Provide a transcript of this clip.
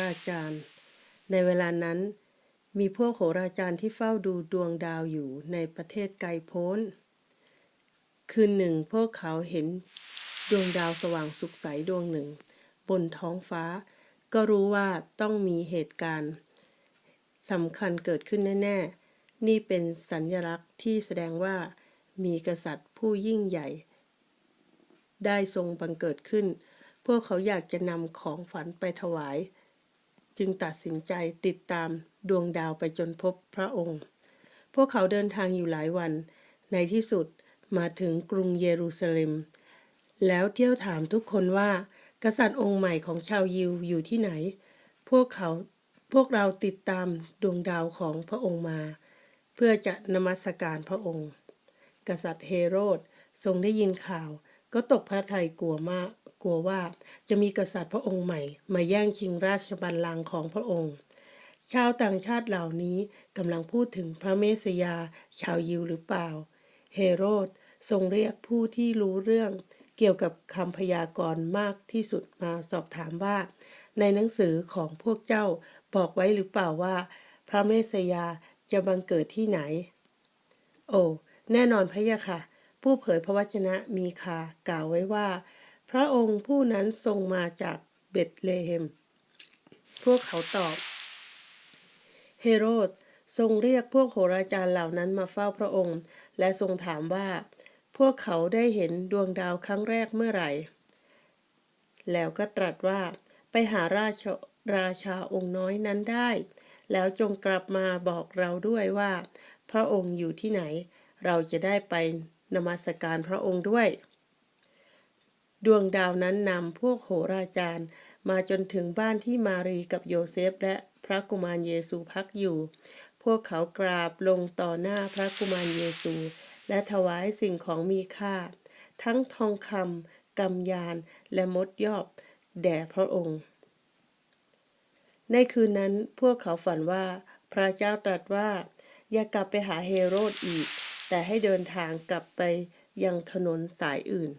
ราจารย์ ในเวลานั้น มีพวกโหราจารย์ที่เฝ้าดูดวงดาวอยู่ในประเทศไกลโพ้น คืนหนึ่งพวกเขาเห็นดวงดาวสว่างสุขใสดวงหนึ่ง บนท้องฟ้า ก็รู้ว่าต้องมีเหตุการณ์สำคัญเกิดขึ้นแน่ ๆ นี่เป็นสัญลักษณ์ที่แสดงว่ามีกษัตริย์ผู้ยิ่งใหญ่ ได้ทรงบังเกิดขึ้น พวกเขาอยากจะนำของฝันไปถวาย จึงตัดสินใจติดตามดวงดาวไปจนพบพระองค์ พวกเขาเดินทางอยู่หลายวัน ในที่สุดมาถึงกรุงเยรูซาเล็ม แล้วเที่ยวถามทุกคนว่า กษัตริย์องค์ใหม่ของชาวยิวอยู่ที่ไหน พวกเขาพวกเราติดตามดวงดาวของพระองค์มา เพื่อจะนมัสการพระองค์ กษัตริย์เฮโรดทรงได้ยินข่าว ก็ตกพระทัยกลัวมากกลัวว่าจะมีกษัตริย์พระองค์ใหม่ มาแย่งชิงราชบัลลังก์ของพระองค์ ชาวต่างชาติเหล่านี้กำลังพูดถึงพระเมสยา ชาวยิวหรือเปล่า เฮโรดทรงเรียกผู้ที่รู้เรื่องเกี่ยวกับคำพยากรณ์มากที่สุดมาสอบถามว่า ในหนังสือของพวกเจ้าบอกไว้หรือเปล่าว่า พระเมสยาจะบังเกิดที่ไหน โอ้แน่นอนพะยะค่ะ ผู้เผยพระวจนะมีคากล่าวไว้ว่า พระองค์ผู้นั้นทรงมาจากเบตเลเฮม พวกเขาตอบ เฮโรดทรงเรียกพวกโหราจารย์เหล่านั้นมาเฝ้าพระองค์ และทรงถามว่า พวกเขาได้เห็นดวงดาวครั้งแรกเมื่อไหร่ แล้วก็ตรัสว่า ไปหาราชราชาองค์น้อยนั้นได้ แล้วจงกลับมาบอกเราด้วยว่า พระองค์อยู่ที่ไหน เราจะได้ไป นมัสการพระองค์ด้วย ดวงดาวนั้นนำพวกโหราจารย์ มาจนถึงบ้านที่มารีกับโยเซฟและพระกุมารเยซูพักอยู่ พวกเขากราบลงต่อหน้าพระกุมารเยซู และถวายสิ่งของมีค่า ทั้งทองคำกำยานและมดยอบ แด่พระองค์ ในคืนนั้นพวกเขาฝันว่า พระเจ้าตรัสว่า อย่ากลับไปหาเฮโรดอีก แต่ให้เดินทางกลับไปยังถนนสายอื่น